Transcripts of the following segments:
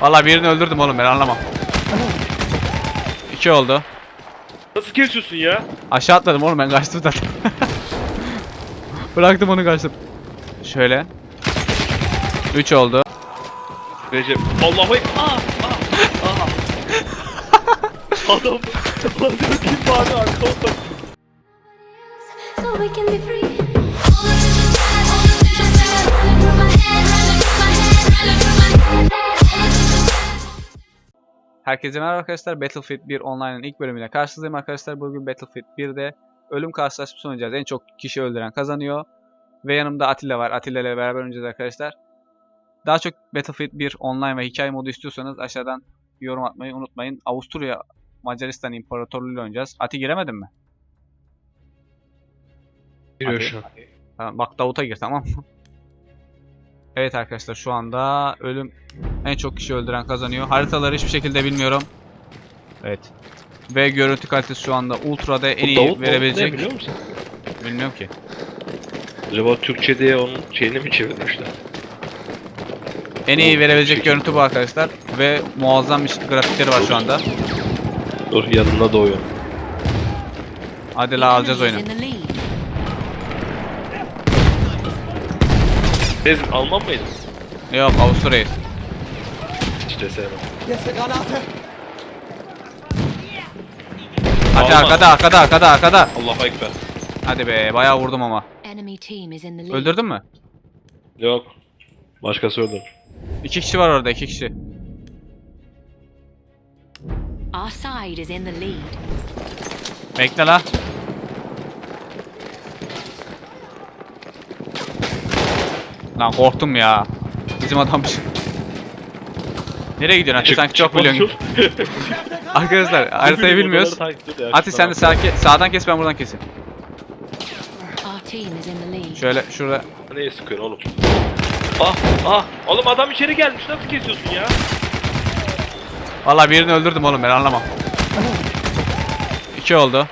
Valla birini öldürdüm oğlum ben anlamam. İki oldu. Nasıl kesiyorsun ya? Aşağı atladım oğlum ben kaçtım zaten. Bıraktım onu kaçtım. Şöyle. 3 oldu. Recep. Allahu. Aa, aa, aa. Adam. Adam kim bari arkamda. so we can be free. Herkese merhaba arkadaşlar. Battlefield 1 Online'ın ilk bölümüyle karşınızdayım arkadaşlar. Bugün Battlefield 1'de ölüm karşılaşması oynayacağız. En çok kişi öldüren kazanıyor. Ve yanımda Atilla var. Atilla ile beraber oynayacağız arkadaşlar. Daha çok Battlefield 1 Online ve hikaye modu istiyorsanız aşağıdan yorum atmayı unutmayın. Avusturya Macaristan İmparatorluğu ile oynayacağız. Ati giremedin mi? Giriyor şu an. Tamam, bak Davut'a gir tamam mı? Evet arkadaşlar şu anda ölüm en çok kişi öldüren kazanıyor. Haritaları hiçbir şekilde bilmiyorum. Evet. Ve görüntü kalitesi şu anda ultra'da en iyi Davut verebilecek. biliyor musun? Bilmiyorum ki. Acaba Türkçe diye onun şeyini mi çevirmişler? En iyi verebilecek Türkçe. görüntü bu arkadaşlar. Ve muazzam bir grafikleri var şu anda. Dur yanında doğuyor. Hadi la alacağız oyunu. Biz Alman mıydı? Yok Avusturya'yız. İşte sevmem. Hadi Alman. arkada arkada arkada arkada. Allahu Ekber. Hadi be bayağı vurdum ama. Enemy team is in the lead. Öldürdün mü? Yok. Başkası öldür. İki kişi var orada iki kişi. Our side is in the lead. Bekle la. Lan korktum ya. Bizim adammış. Nereye gidiyorsun Ati? Sanki çok biliyorsun. Arkadaşlar haritayı bilmiyoruz. Ati sen de sağ sağdan kes ben buradan keseyim. Şöyle şurada. Neye sıkıyorsun oğlum? Ah ah. Oğlum adam içeri gelmiş. Nasıl kesiyorsun ya? Valla birini öldürdüm oğlum ben anlamam. İki oldu.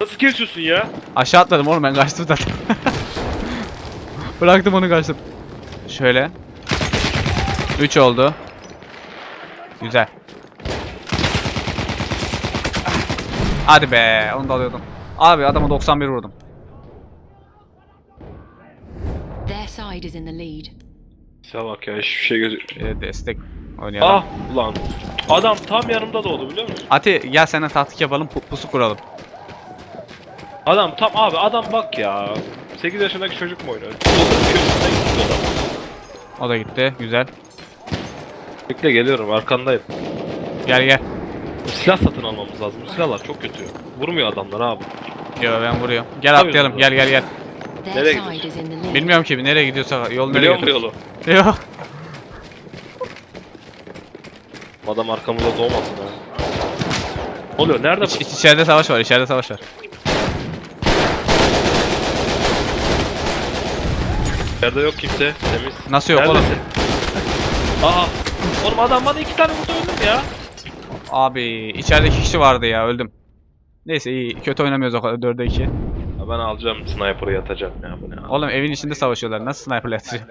Nasıl kesiyorsun ya? Aşağı atladım oğlum ben kaçtım zaten. Bıraktım onu kaçtım. Şöyle. 3 oldu. Güzel. Hadi be onu da alıyordum. Abi adama 91 vurdum. Their side is in the lead. Bak ya hiçbir şey gözü... Ee, destek oynayalım. Ah ulan. Adam tam yanımda doğdu biliyor musun? Ati gel seninle taktik yapalım pu- pusu kuralım. Adam tam abi adam bak ya. 8 yaşındaki çocuk mu oynuyor? Köşesine gitti adam. O da gitti. Güzel. Bekle geliyorum arkandayım. Gel gel. Silah satın almamız lazım. Bu silahlar çok kötü. Vurmuyor adamlar abi. Yo ben vuruyorum. Gel Tabii atlayalım. Gel gel gel. Nereye gidiyorsun? Bilmiyorum ki nereye gidiyorsa yol nereye Biliyor musun yolu? Yo. Adam arkamıza doğmasın ha. Ne oluyor? Nerede İç, bu? iç- içeride savaş var. içeride savaş var. Yerde yok kimse. Temiz. Nasıl yok oğlum? Neredesin? Aa. Oğlum adam bana iki tane vurdu öldüm ya. Abi içeride iki kişi vardı ya öldüm. Neyse iyi kötü oynamıyoruz o kadar 4'e 2. ya ben alacağım sniper'ı yatacağım ya bu ne abi. Oğlum evin içinde savaşıyorlar nasıl sniperle atacağım?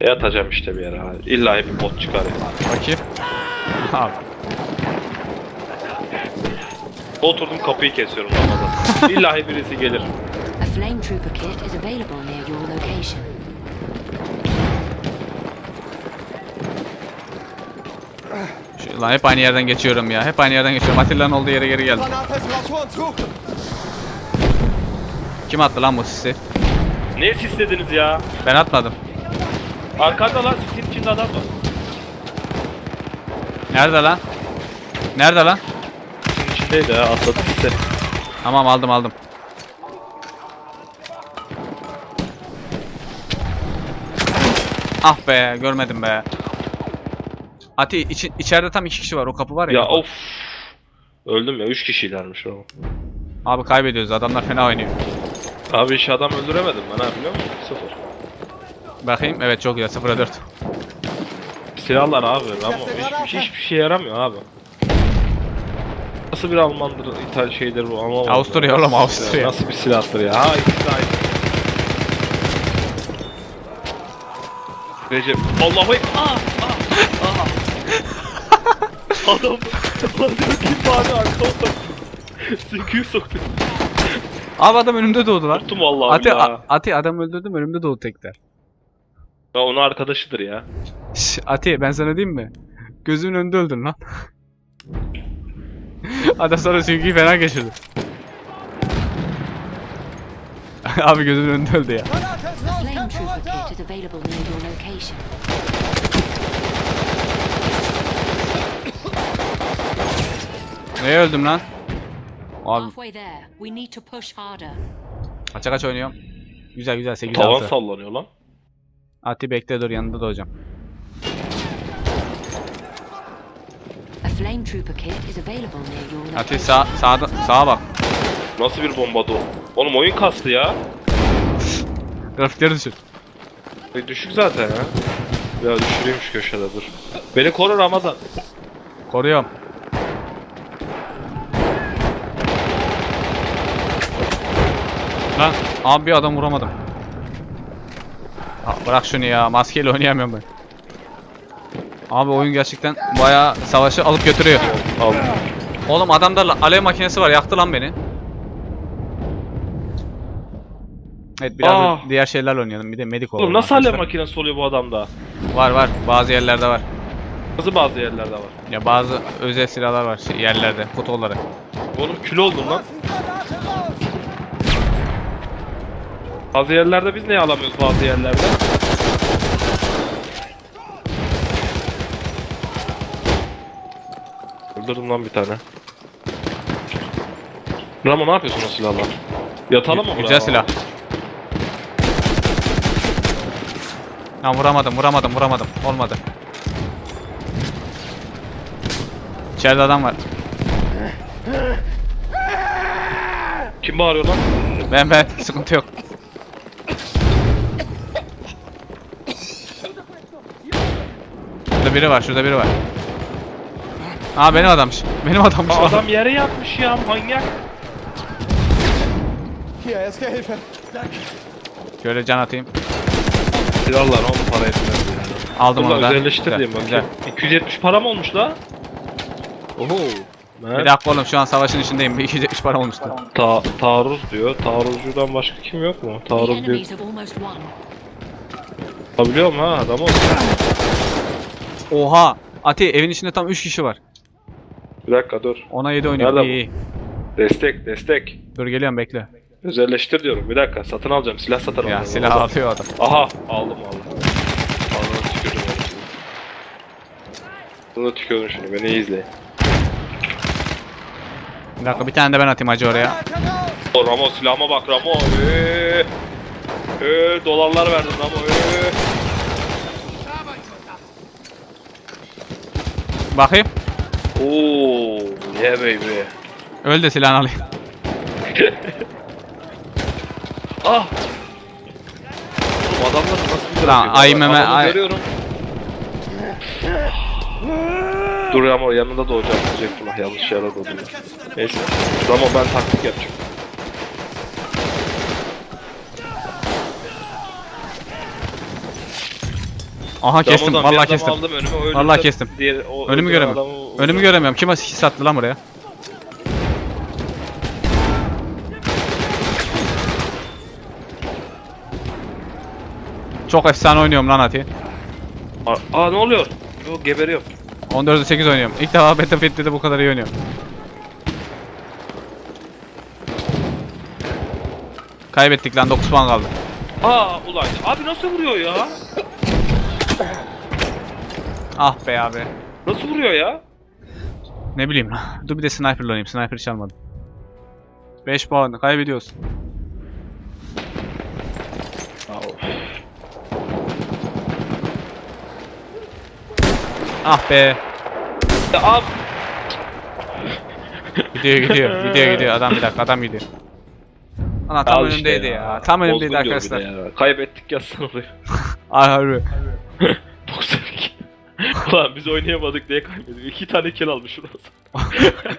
Yatacağım işte bir yere abi. İlla bir bot çıkar ya. Bakayım. Abi. Oturdum kapıyı kesiyorum Ramazan. İlla birisi gelir. A flame trooper kit is available near your location. Lan hep aynı yerden geçiyorum ya. Hep aynı yerden geçiyorum. Atilla'nın olduğu yere geri geldim. Kim attı lan bu sisi? Ne sislediniz ya? Ben atmadım. Arkanda lan sisin içinde adam var. Nerede lan? Nerede lan? Sisin içindeydi ha atladı sise. Tamam aldım aldım. Ah be görmedim be. Ati içi, içeride tam iki kişi var o kapı var ya. Ya of. Öldüm ya 3 kişilermiş o. Abi kaybediyoruz adamlar fena oynuyor. Abi hiç adam öldüremedim ben ha biliyor musun? Sıfır. Bakayım evet çok güzel 0'a 4. Silahlar abi ama hiçbir, hiçbir şey yaramıyor abi. Nasıl bir Almandır, İtal şeydir bu anlamadım. Avusturya oğlum, Avusturya. Nasıl bir silahtır ya? Ha ikisi de aynı. Recep. Allahu Ekber. Aa, aa, aa. Adam lan diyor ki bari arka oldu. Sinkiyi soktu. Abi adam önümde doğdu lan. Korktum vallahi Ati, a- Ati adam öldürdüm önümde doğdu tekrar. ya onun arkadaşıdır ya. Şş, Ati ben sana diyeyim mi? Gözümün önünde öldün lan. Adam sonra süngüyü falan geçirdi. Abi gözümün önünde öldü ya. A flame trooper kit is available near your location. Neye öldüm lan? Abi Halfway there. We need to push harder. kaça kaç oynuyorum? Güzel güzel 8 Tavan 6. sallanıyor lan. Ati bekle dur yanında da hocam. A flame trooper kit is available near your Ati location. sağ sağda sağa bak. Nasıl bir bomba o? Oğlum oyun kastı ya. Grafikleri düşür. E, düşük zaten ya. Ya düşüreyim şu köşede dur. Beni koru Ramazan. Koruyorum. Lan abi bir adam vuramadım. Ha, bırak şunu ya maskeyle oynayamıyorum ben. Abi oyun gerçekten bayağı savaşı alıp götürüyor. Al. Oğlum adamda alev makinesi var yaktı lan beni. Evet biraz da Aa. diğer şeylerle oynayalım bir de medik olalım. Oğlum nasıl alev arkadaşlar. makinesi oluyor bu adamda? Var var bazı yerlerde var. Nasıl bazı yerlerde var? Ya bazı özel silahlar var şey, yerlerde kutu Oğlum kül oldum lan. Bazı yerlerde biz ne alamıyoruz bazı yerlerde? Öldürdüm lan bir tane. Ramo ne yapıyorsun o silahla? Yatalım mı Güzel silah. Ha vuramadım, vuramadım, vuramadım. Olmadı. İçeride adam var. Kim bağırıyor lan? Ben ben sıkıntı yok. Şurada biri var, şurada biri var. Aa benim adammış. Benim adammış. Aa, adam yere yatmış ya manyak. Hier, er ist Gehilfe. Şöyle can atayım. Silahlar on para etmez. Aldım onu lan da. özelleştireyim Güzel, bakayım. 270 para mı olmuş la? Oho. Bir dakika oğlum şu an savaşın içindeyim. Bir 270 para olmuştu. Ta taarruz diyor. Taarruzcudan başka kim yok mu? The Taarruz diyor. enemies have almost won. Biliyorum ha adam o. Oha! Ati evin içinde tam 3 kişi var. Bir dakika dur. Ona 7 oynuyor. Nerede İyi bu? iyi. Destek destek. Dur geliyorum bekle. Özelleştir diyorum. Bir dakika satın alacağım. Silah satın alacağım. Ya silah atıyor adam. Aha aldım aldım. Aldım tükürdüm şimdi. Bunu tükürdüm şimdi. Beni iyi izleyin. Bir dakika bir tane de ben atayım acı oraya. O Ramo silahıma bak Ramo. Eee. Eee dolarlar verdim Ramo. Eee. Bakayım. Oo, yeah baby. Öl de silahını alayım. Ah! Oğlum adamlar nasıl bir Lan, ay meme, ay- görüyorum. Dur Ramo yanında doğacağım diyecektim. Ah, yanlış yere doğdum. Neyse. Ramo ben taktik yapacağım. Aha kestim. Bir Vallahi kestim. Aldım, önüme, o Vallahi kestim. Diğer, o Önümü öldüren göremiyorum. adamı- Önümü göremiyorum. Kim his attı lan buraya? Çok efsane oynuyorum lan Ati. Aa, aa ne oluyor? Yok geberiyorum. 14'e 8 oynuyorum. İlk defa Battlefield'de de bu kadar iyi oynuyorum. Kaybettik lan 9 puan kaldı. Aa ulan abi nasıl vuruyor ya? Ah be abi. Nasıl vuruyor ya? Ne bileyim. Dur bir de sniper'la oynayayım. Sniper çalmadım. 5 puan kaybediyoruz. Ah be. Ya abi Gidiyor gidiyor. Gidiyor gidiyor. Adam bir dakika adam gidiyor. Ana tam Al işte önümdeydi ya. Tam önümdeydi Bozdun diyor bir de arkadaşlar. ya. Kaybettik yazsana oraya. Ay harbi. 92. Ulan biz oynayamadık diye kaybettik. İki tane kill almış şurası.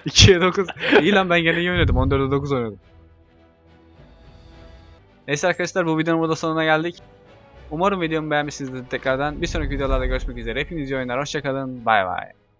2'ye 9. İyi lan ben gene iyi oynadım. 14'e 9 oynadım. Neyse arkadaşlar bu videonun burada sonuna geldik. Umarım videomu beğenmişsinizdir tekrardan. Bir sonraki videolarda görüşmek üzere. Hepinize iyi oyunlar. Hoşçakalın. Bay bay.